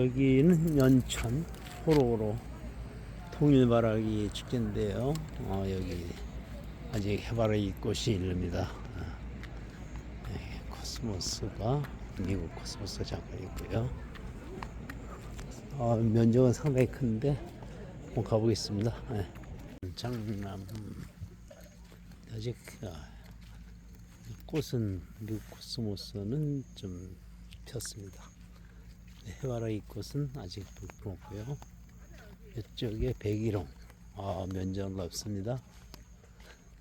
여기는 연천 호로호로 통일바라기 축제인데요. 어, 여기 아직 해바라기 꽃이 이릅니다. 아, 네, 코스모스가 미국 코스모스 있고요. 아, 면적은 상당히 큰데 한번 가보겠습니다. 네. 장남 아직 아, 꽃은 미국 코스모스는 좀 폈습니다. 해바라기 꽃은 아직 불없고요. 이쪽에 백일홍, 아 면적 넓습니다.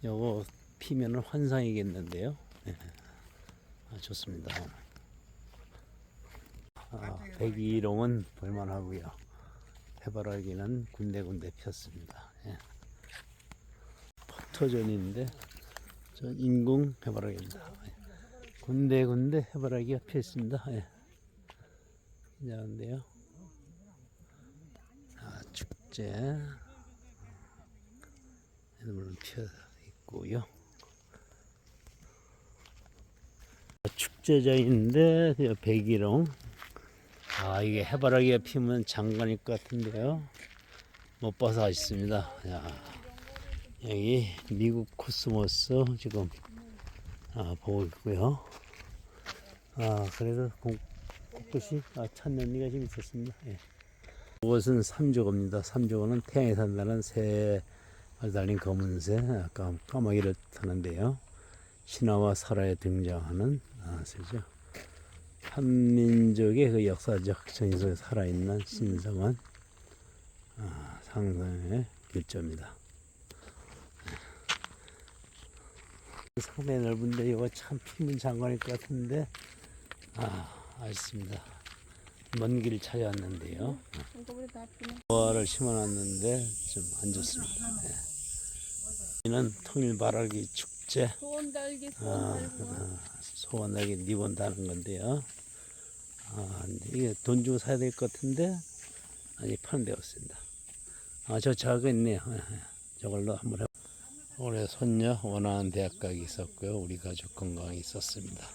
요거 피면은 환상이겠는데요. 네. 아, 좋습니다. 아, 백일홍은 볼만하고요. 해바라기는 군데군데 폈습니다. 예. 포토존인데 저 인공 해바라기입니다. 예. 군데군데 해바라기가 피었습니다. 예. 괜찮은데요. 아, 축제. 물론 피어 있고요. 축제장인데 그 백일홍. 아 이게 해바라기가 피면 장관일 것 같은데요. 못 봐서 아쉽습니다. 야, 여기 미국 코스모스 지금 아, 보고 있고요. 아 그래도 공, 꽃이 아, 찾는 이가 좀 있었습니다. 예. 이것은 삼조거입니다. 삼조거는 태양에 산다는 새를 달린 검은새, 아까 까마귀를 타는데요. 신화와 설화에 등장하는 아, 새죠. 한민족의 그 역사적 전속에 살아있는 신성한 아, 상상의 길조입니다. 상당히 넓은데 이거 참 피문 장관일 것 같은데 아 아쉽습니다. 먼 길 찾아왔는데요. 보아를 심어놨는데 좀 안 좋습니다. 네. 여기는 통일바라기 축제 소원 달기 아, 소원 달고 아, 소원하게 니본 다는 건데요. 아, 이게 돈 주고 사야 될 것 같은데 아직 파는 데가 없습니다. 아, 저 작은 있네요. 예, 예. 저걸로 한번 해. 올해 손녀 원하는 대학 가기 있었고요. 우리 가족 건강이 있었습니다.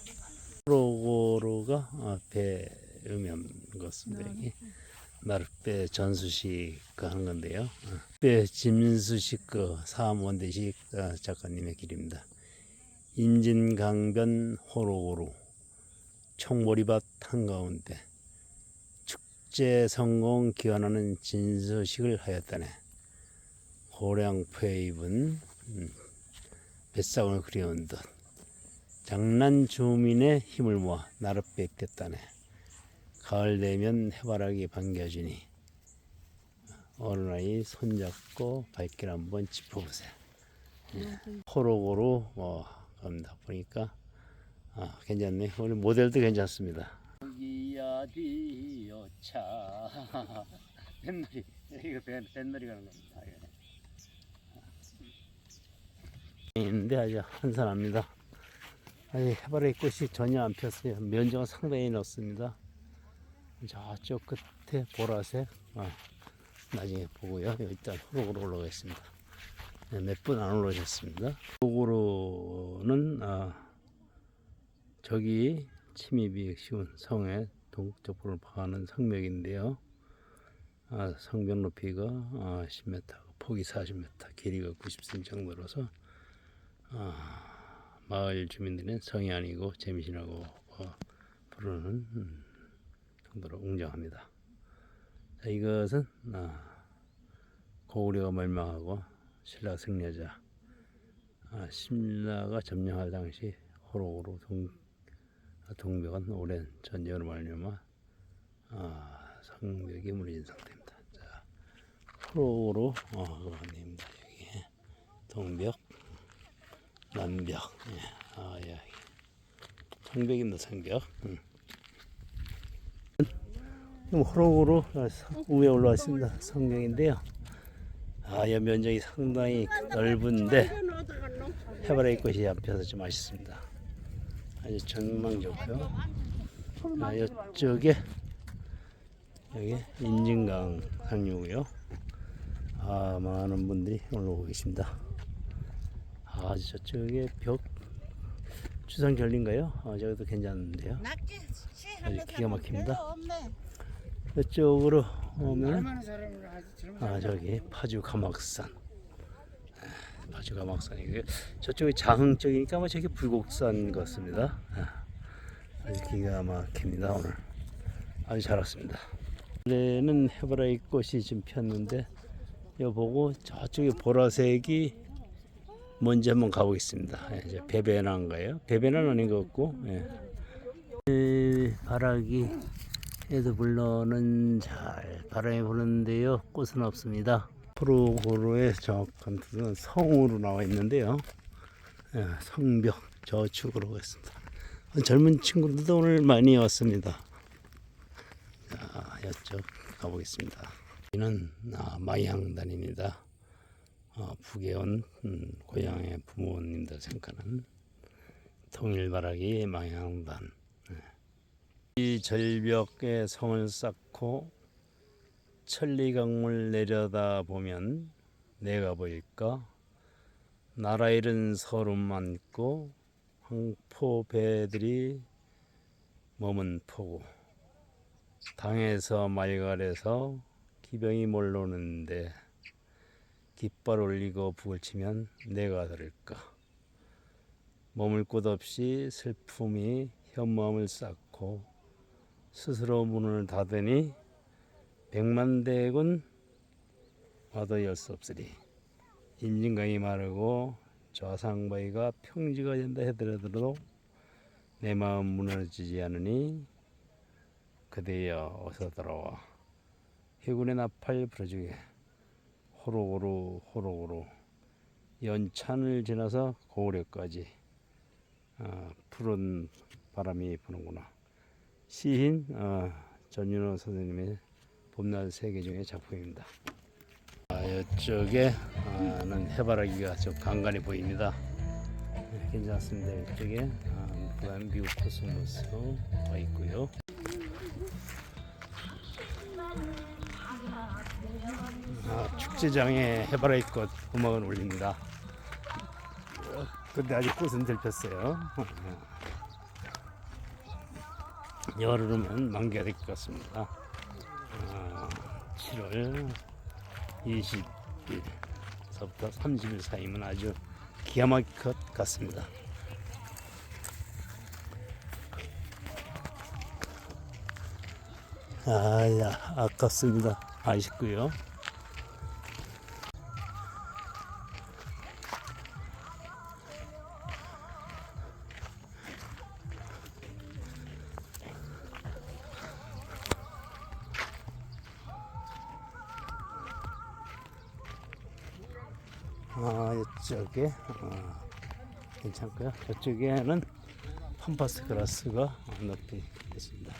호로고로가 아, 배 음염 것입니다. 여기. 나룻배 전수식 그 하는 건데요. 어. 배 진수식 그 사암원대식 어, 작가님의 길입니다. 임진강변 호로고로 총머리밭 한가운데 축제 성공 기원하는 진수식을 하였다네. 고량포에 입은 음, 뱃사원을 그려온 듯 장난 주민의 힘을 모아 나룻배 폈다네. 가을 되면 해바라기 반겨주니 어느 나이 손잡고 발길 한번 짚어보세요. 예. 호로고로 뭐 갑니다. 보니까 아, 괜찮네. 오늘 모델도 괜찮습니다. 여기야 디어차 뱃놀이 이거 뱃, 뱃놀이 가는 겁니다. 있는데 아주 한산합니다. 아니 해바라기 꽃이 전혀 안 폈어요. 면적은 상당히 넓습니다. 저쪽 끝에 보라색 아, 나중에 보고요. 일단 호록으로 올라가겠습니다. 네, 몇분 안 올라오셨습니다. 호록으로는 아, 저기 침입이 쉬운 성의 동쪽부를 파하는 성맥인데요. 아, 성벽 높이가 아, 10m, 폭이 40m, 길이가 90cm 정도로서 아, 마을 주민들은 성이 아니고 재미신하고 어, 부르는 음, 정도로 웅장합니다. 자, 이것은 아, 고구려가 멸망하고 신라 승려자 아, 신라가 점령할 당시 호록으로 동, 아, 동벽은 오랜 전쟁으로 말미암아 아, 성벽이 무너진 상태입니다. 자, 호록으로 어, 그만입니다. 여기 동벽 남벽 예, 아, 예. 성벽입니다. 성벽. 음. 지금 호록으로 위에 올라왔습니다. 성경인데요. 아, 이 면적이 상당히 넓은데 해바라기 꽃이 앞에서 좀 아쉽습니다. 아주 전망 좋고요. 아, 이쪽에 여기 인진강 상류고요. 아, 많은 분들이 올라오고 계십니다. 아, 저쪽에 벽 주상 결린가요? 아, 저기도 괜찮은데요. 낙지 아주 기가 막힙니다. 없네. 이쪽으로 오면 얼마나 사람을 아주 젊은 아 저기 파주 가막산 아, 파주 가막산이고요 저쪽이 장흥 쪽이니까 뭐 저기 불곡산 같습니다 아, 아주 기가 막힙니다 오늘 아주 잘 왔습니다 원래는 해바라기 꽃이 좀 폈는데 이거 보고 저쪽에 보라색이 뭔지 한번 가보겠습니다. 예, 이제 베베나인가요? 베베나는 아닌 것 같고 예. 이 바라기 에도 물론은 잘 바람이 부는데요. 꽃은 없습니다. 프로고로의 정확한 성으로 나와 있는데요. 예, 성벽 저축으로 가겠습니다. 젊은 친구들도 오늘 많이 왔습니다. 자 이쪽 가보겠습니다. 여기는 아, 마양단입니다. 어, 북에 온 음, 고향의 부모님들 생각하는 통일바라기 마양단 이 절벽에 성을 쌓고 천리강물 내려다 보면 내가 보일까? 나라 잃은 서름 많고 황포 배들이 머문 포고 당에서 말갈에서 기병이 몰려오는데 깃발 올리고 북을 치면 내가 들을까? 머물 곳 없이 슬픔이 현마음을 쌓고 스스로 문을 닫으니 백만대군 와도 열 수 없으리. 임진강이 마르고 좌상바위가 평지가 된다 하더라도 내 마음 무너지지 않으니 그대여 어서 돌아와. 해군의 나팔 불어주게 호로호로 호로호로 연찬을 지나서 고구려까지 아, 푸른 바람이 부는구나 시인 어, 전윤호 선생님의 봄날 세계 중의 작품입니다. 아, 이쪽에는 해바라기가 좀 간간히 보입니다. 네, 괜찮습니다. 이쪽에 아, 그다음 미국 코스모스가 있고요. 축제장에 해바라기 꽃 음악을 올립니다. 어, 근데 아직 꽃은 덜 폈어요. 열흘이면 만개가 될 것 같습니다. 어, 7월 20일서부터 30일 사이면 아주 기가 막힐 것 같습니다. 아야 아깝습니다. 아쉽고요. 아, 이쪽에 어, 괜찮고요. 저쪽에는 팜파스 그라스가 높이 있습니다.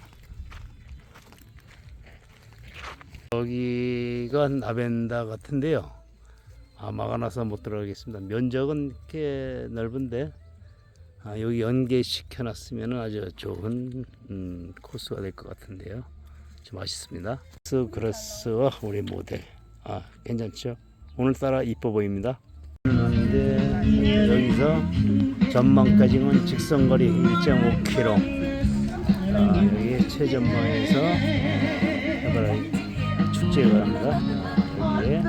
여기가 나벤다 같은데요. 아, 막아놔서 못 들어가겠습니다. 면적은 꽤 넓은데 아, 여기 연계시켜 놨으면 아주 좋은 음, 코스가 될 것 같은데요. 좀 맛있습니다. 스 그라스와 우리 모델. 아, 괜찮죠? 오늘따라 이뻐 보입니다. 그런데 여기서 전망까지는 직선거리 1.5km. 아, 여기 최전방에서 축제가 합니다. 여기에